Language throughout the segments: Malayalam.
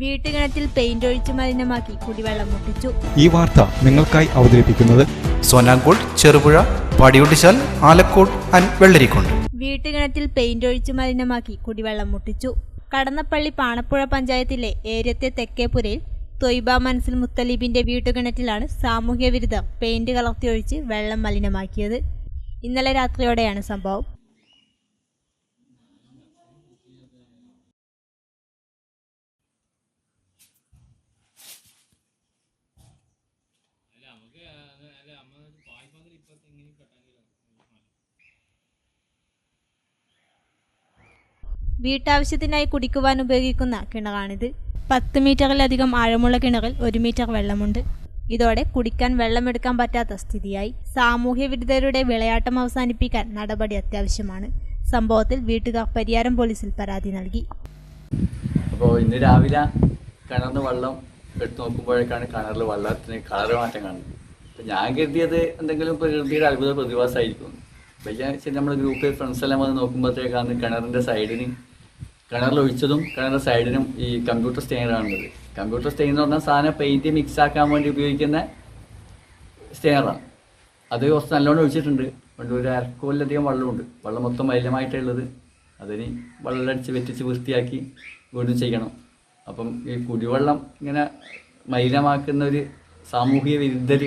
വീട്ടുകിണറ്റിൽ പെയിന്റ് ഒഴിച്ച് മലിനമാക്കി കുടിവെള്ളം മുട്ടിച്ചു. ഈ വാർത്ത നിങ്ങൾക്കായി അവതരിപ്പിക്കുന്നത് സോനാങ്കോട് ചെറുപുഴ പാടിയൊട്ടിച്ചാൽ ആലക്കോട് ആൻഡ് വെള്ളരിക്കോട്. വീട്ടുകിണറ്റിൽ പെയിന്റ് ഒഴിച്ച് മലിനമാക്കി കുടിവെള്ളം മുട്ടിച്ചു. കടന്നപ്പള്ളി പാണപ്പുഴ പഞ്ചായത്തിലെ ഏര്യത്തെ തെക്കേപുരയിൽ തൊയ്ബ മനസ്സിൽ മുത്തലീബിന്റെ വീട്ടുകിണറ്റിലാണ് സാമൂഹ്യ വിരുദ്ധ പെയിന്റ് കലർത്തിയൊഴിച്ച് വെള്ളം മലിനമാക്കിയത്. ഇന്നലെ രാത്രിയോടെയാണ് സംഭവം. വീട്ടാവശ്യത്തിനായി കുടിക്കുവാൻ ഉപയോഗിക്കുന്ന കിണറാണിത്. പത്ത് മീറ്ററിലധികം ആഴമുള്ള കിണറിൽ ഒരു മീറ്റർ വെള്ളമുണ്ട്. ഇതോടെ കുടിക്കാൻ വെള്ളമെടുക്കാൻ പറ്റാത്ത സ്ഥിതിയായി. സാമൂഹ്യ വിരുദ്ധരുടെ വിളയാട്ടം അവസാനിപ്പിക്കാൻ നടപടി അത്യാവശ്യമാണ്. സംഭവത്തിൽ വീട്ടുകാർ പരിയാരം പോലീസിൽ പരാതി നൽകി. അപ്പോൾ ഇന്ന് രാവിലെ കിണറിന് വെള്ളം എടുത്തു നോക്കുമ്പോഴേക്കാണ് കിണറിൽ വെള്ളത്തിന് കളർ മാറ്റം കാണുന്നത്. ഞാൻ കരുതിയത് എന്തെങ്കിലും പ്രകൃതിയുടെ അത്ഭുത പ്രതിഭാസമായിരിക്കും. പക്ഷേ ശരി ഗ്രൂപ്പിൽ ഫ്രണ്ട്സ് എല്ലാം വന്ന് നോക്കുമ്പോഴത്തേക്കാണ് കിണറിന്റെ സൈഡിന് കിണറിൽ ഒഴിച്ചതും കിണറിന്റെ സൈഡിനും ഈ കമ്പ്യൂട്ടർ സ്റ്റെയിനറാണുള്ളത് കമ്പ്യൂട്ടർ സ്റ്റെയിൻ എന്ന് പറഞ്ഞാൽ സാധനം പെയിന്റ് മിക്സ് ആക്കാൻ വേണ്ടി ഉപയോഗിക്കുന്ന സ്റ്റെയറാണ് അത് കുറച്ച് നല്ലോണം ഒഴിച്ചിട്ടുണ്ട്. പണ്ട് ഒരു അരക്കോലധികം വെള്ളമുണ്ട്. വെള്ളം മൊത്തം മലിനമായിട്ടുള്ളത് അതിന് വെള്ളം അടിച്ച് വെറ്റിച്ച് വൃത്തിയാക്കി വീണ്ടും ചെയ്യണം. അപ്പം ഈ കുടിവെള്ളം ഇങ്ങനെ മലിനമാക്കുന്ന ഒരു സാമൂഹിക വിരുദ്ധർ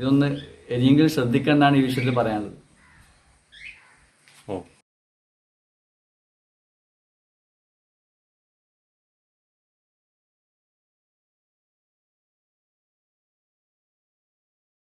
ഇതൊന്ന് ഇനിയെങ്കിലും ശ്രദ്ധിക്കേണ്ടതാണ് ഈ വിഷയത്തിൽ പറയാനുള്ളത്.